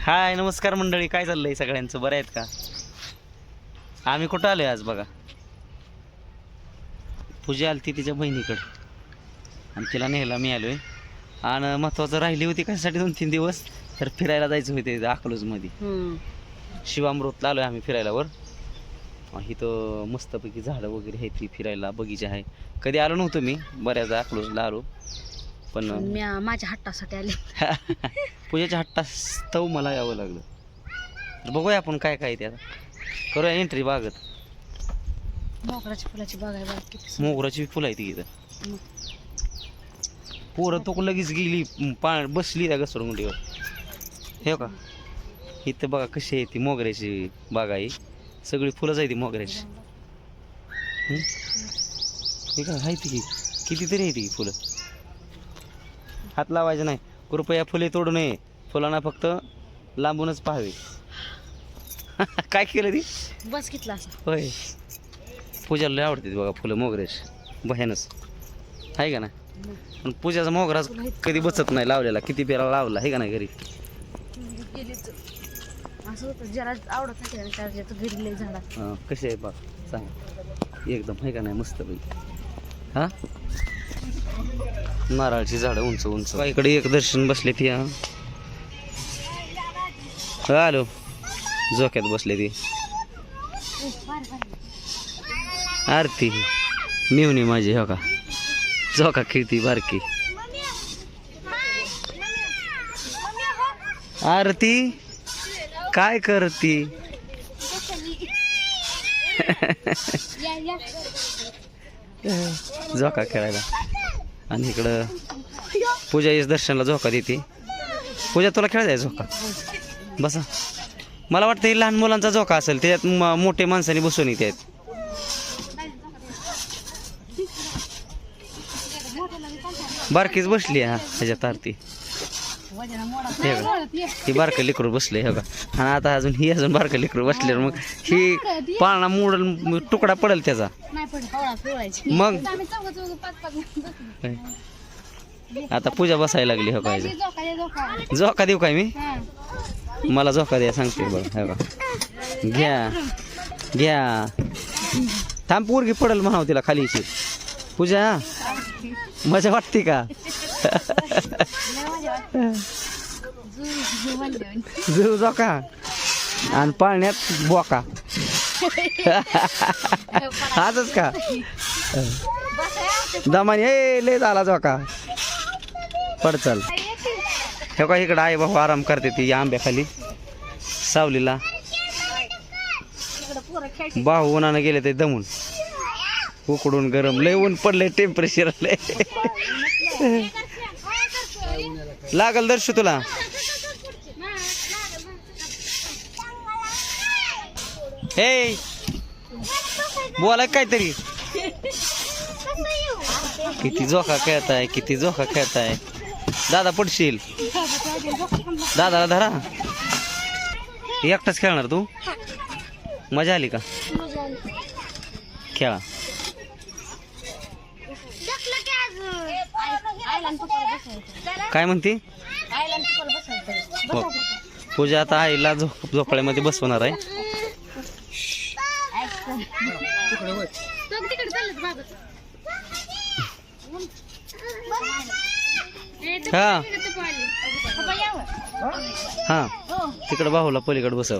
हाय नमस्कार मंडळी. काय चाललंय सगळ्यांचं? बरं आहेत का? आम्ही कुठं आलोय आज बघा? पूजा आलती तिच्या बहिणीकडं. आणि तिला न्यायला मी आलोय. आणि महत्त्वाचं राहिली होती कशासाठी दोन तीन दिवस? तर फिरायला जायचं होते अकलूजमध्ये. शिवामृतला आलोय आम्ही फिरायला वर इथं मस्तपैकी झाडं वगैरे आहेत ती फिरायला बगीचा आहे. कधी आलो नव्हतो मी. बऱ्याच अकलूजला आलो. पण मी माझ्या हट्टासाठी आले. पूजेच्या हट्टा स्थव मला यावं लागलं. तर बघूया आपण काय काय त्यात करूया एंट्री बागत. मोगराची फुलाची बाग आहे किती सुंदर. मोगराची फुलं आहे ती इथं. पोरं तो लगेच गेली पा बसली त्या घसरगुंडीवर हे का इथं बघा कशी आहे ती मोगऱ्याची बाग आहे सगळी फुलंच आहे ती मोगऱ्याची हं? हे का आहे ती? कितीतरी आहे ती फुलं? हात लावायचं नाही. कृपया फुले तोडू नये. फुलांना फक्त लांबूनच पाहावे. काय केलं ती? बस घेतला होय. पूजाला लय आवडते बघा फुलं मोगऱ्याची भयानच आहे का ना पण पूजाचा मोगराच कधी बसत नाही लावलेला. किती पेरा लावला आहे का नाही घरी? असं होतं ज्याला आवडत नाही त्याला त्याच्या घरी कशी आहे बघ सांग. एकदम आहे का नाही? मस्त पैकी. हा? नारळाची झाडं उंच उंच. इकडे एक दर्शन बसले ती हॅलो आलो. झोक्यात बसले ती. आरती. मिवणी माझी हो का? झोका खेळती बारकी. आरती काय करती? झोका खेळायला. आणि इकडं पूजा येस दर्शनला झोका देते. पूजा तुला खेळायचा आहे झोका? बसा. मला वाटतं लहान मुलांचा झोका असेल त्याच्यात म- मोठे माणसाने बसून येते बारकीच बसली हा ह्याच्यात आरती. हे बघा. ही बारकं लेकरू बसले हे बघा. आणि आता अजून ही अजून बारकं लेकरू बसले मग ही पाळणा मोडल तुकडा पडेल त्याचा. मग? आता पूजा बसायला लागली हो काय झोका झोका देऊ काय मी? मला झोका द्या सांगते बघा हे बघ. घ्या. घ्या. थांब पोरगी पडेल म्हणाव तिला खालीची पूजा मजा वाटते का? जीव झोका आणि पाळण्यात बोका. आजच का? दमान हे लय झाला झोका पड चल. हे का इकडं आई बाबा आराम करते ती या आंब्याखाली. सावलीला. भाऊ उन्हानं गेले ते दमून. उकडून गरम. लय ऊन पडले टेम्परेचर लय. लागल दर्शू तुला. हे बोला काहीतरी. किती झोका खेळताय किती झोका खेळताय. दादा पडशील. दादाला धरा. एकटाच खेळणार तू? मजा आली का? खेळा. काय म्हणते? हो. पूजा आता आईला झोप झोपाळ्यामध्ये बसवणार आहे. हा. हा. तिकडं बाहूला पलीकडे बसव.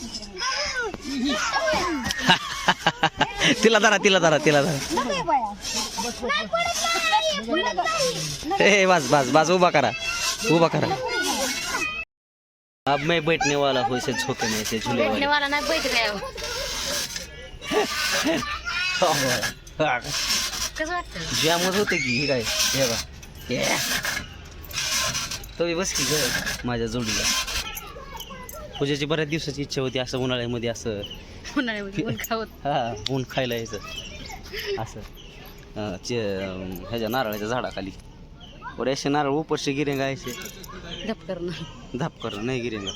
तिला धरा तिला धरा तिला धरा. ए बस बस बस उभा करा. उभा करा. अब मैं बैठने वाला हूँ इसे झोंके में इसे झूले वाले. वाला नाही बैठ गया कसं वाटतं? जामच होते की हे काय? हे बा ये. तो बस की ग माझ्या जोडीला. पूजेची बऱ्याच दिवसाची इच्छा होती असं उन्हाळ्यामध्ये असं. उन्हाळ्यामध्ये ऊन खावत हा ऊन खायला यायचं. असं. अं, चे अं, ह्याच्या नारळाच्या झाडाखाली. वर असे नारळ उपरचे गिरेंगा असे गप करणं. धाप करणं नाही गिरेंगा.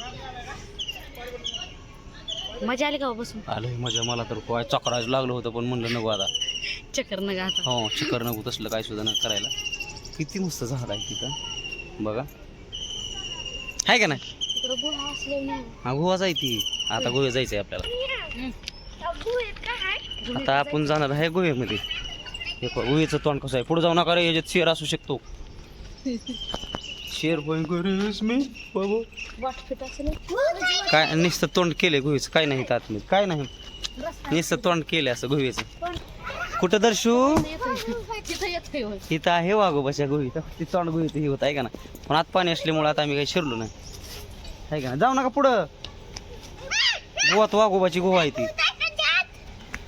मजा आली का हो बसून आलं मजा. मला तर काय चक्रायला लागलं होतं पण म्हणलं नको आता. चक्कर न आता. हो चिकर नको तसलं काय सुद्धा न करायला. किती मस्त झाड आहे तिथं. बघा. आहे का नाही? हा गोवा जायची आता गोव्या जायचंय आपल्याला. आता आपण जाणार आहे गोव्यामध्ये हे गोव्याचं तोंड कसं आहे? पुढे जाऊ नका रे याच्यात शेर असू शकतो. शेर काय नुसतं तोंड केलंय गोव्याचं काय नाही आतमध्ये. काय नाही. नुसतं तोंड केलंय असं गोव्याचं कुठं दर्शू. इथं आहे वाघोबाच्या गोवी ती तोंड गोवी ही होत आहे का ना. पण आत पाणी असल्यामुळे आता आम्ही काही शिरलो नाही. आहे का? ना जाऊ नका पुढं. गोवात वाघोबाची गोवा आहे ती.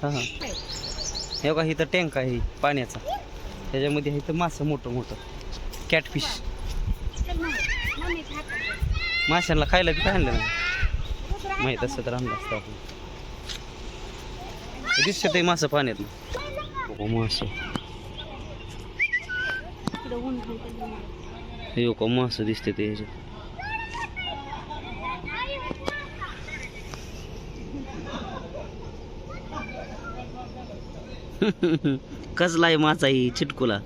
हा हा. हे बघा इथं टँक आहे पाण्याचा. त्याच्यामध्ये आहे इथं मासं मोठं मोठं. कॅटफिश माशांना खायला बी काय आणलं नाही? माहीत असतं तर आणलं असतं आपण. दिसतं ते मासं पाण्यात. मासं. हे का मासं दिसते ते ह्याच्यात. कसला आहे मासा ही चिटकुला?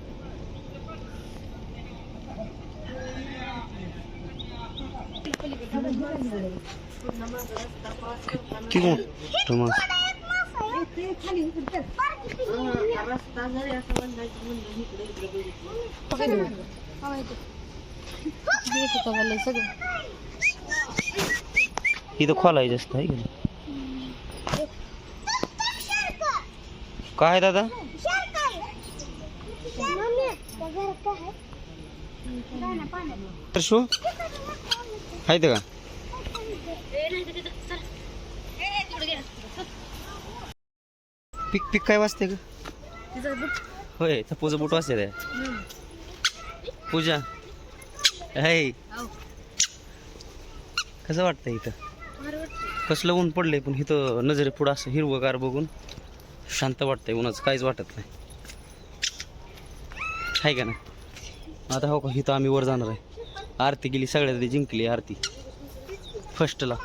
किती? मोठं मास रस्ता जरी असं बंदायचं म्हणलं इकडे इकडे बघितलं सगळं इथं खोलाय जास्त आहे की नाही? काय दादा? तर शो ते का? पिक पिक काय वाजते का होय तर पूजा बुट वाजते त्या पूजा. हाय कसं वाटतं इथं? कसलं ऊन पडलंय पण इथं नजरे पुढं असं हिरवगार बघून? शांत वाटतंय उन्हाचं काहीच वाटत नाही. आहे का ना आता हो का इथं आम्ही वर जाणार आहे. आरती गेली सगळ्यात आधी जिंकली आरती. फर्स्टला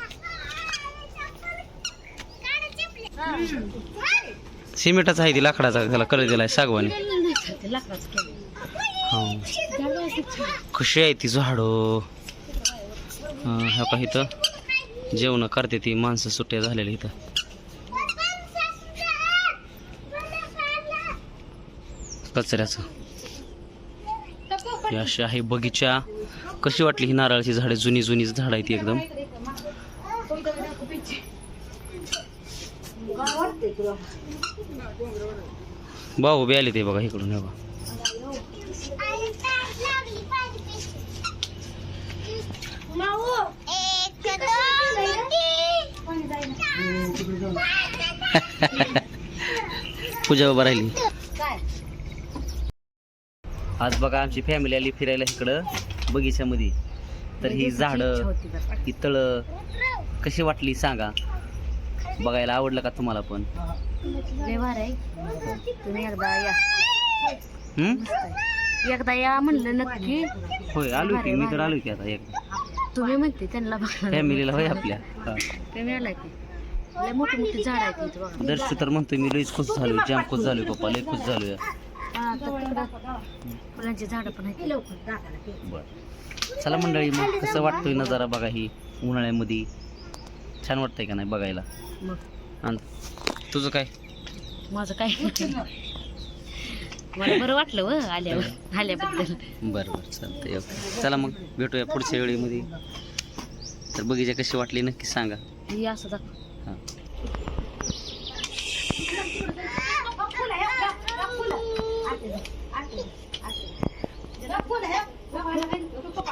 सिमेंटाचा आहे ती लाकडाचा त्याला कलर दिलाय सागवानी. हो. कशी आहे ती झाडं. ह्या हो का इथं जेवण करते ती माणसं सुट्ट्या झालेल्या इथं. कचऱ्याचं. ही अशी आहे बगीचा. कशी वाटली ही नारळाची झाडे? जुनी जुनी झाड आहेत ती एकदम. भाऊ बी आले ते बघा इकडून हे बघा. पूजा बाबा राहिली. आज बघा आमची फॅमिली आली फिरायला इकडं बगीच्यामध्ये. तर ही झाडं ही तळं कशी वाटली सांगा? बघायला आवडलं का तुम्हाला पण? तुम्ही एकदा या. एकदा म्हणलं नक्की. होय आलो की मी तर आलो की आता एक. तुम्ही म्हणते त्यांना फॅमिलीला होय आपल्या. तुम्ही की. मोठी मोठी झाड आहेत दर्श तर म्हणतोय मी लईच खुश झालोय जाम खुश झालोय पप्पा लई खुश तिकडं फुलांची झाडं पण आहेत बर. चला मंडळी मग कसं वाटतोय नजारा बघा ही उन्हाळ्यामध्ये? छान वाटतंय का नाही बघायला? मग. आणि. तुझं काय? माझं काय? मला बरं वाटलं व आल्यावर आल्याबद्दल. बरं बरं चालतंय. ओके. चला मग भेटूया पुढच्या वेळेमध्ये. तर बगीचा कशी वाटली नक्की सांगा. हे असं दाखव. हां. 来过来呀来玩来来你坐坐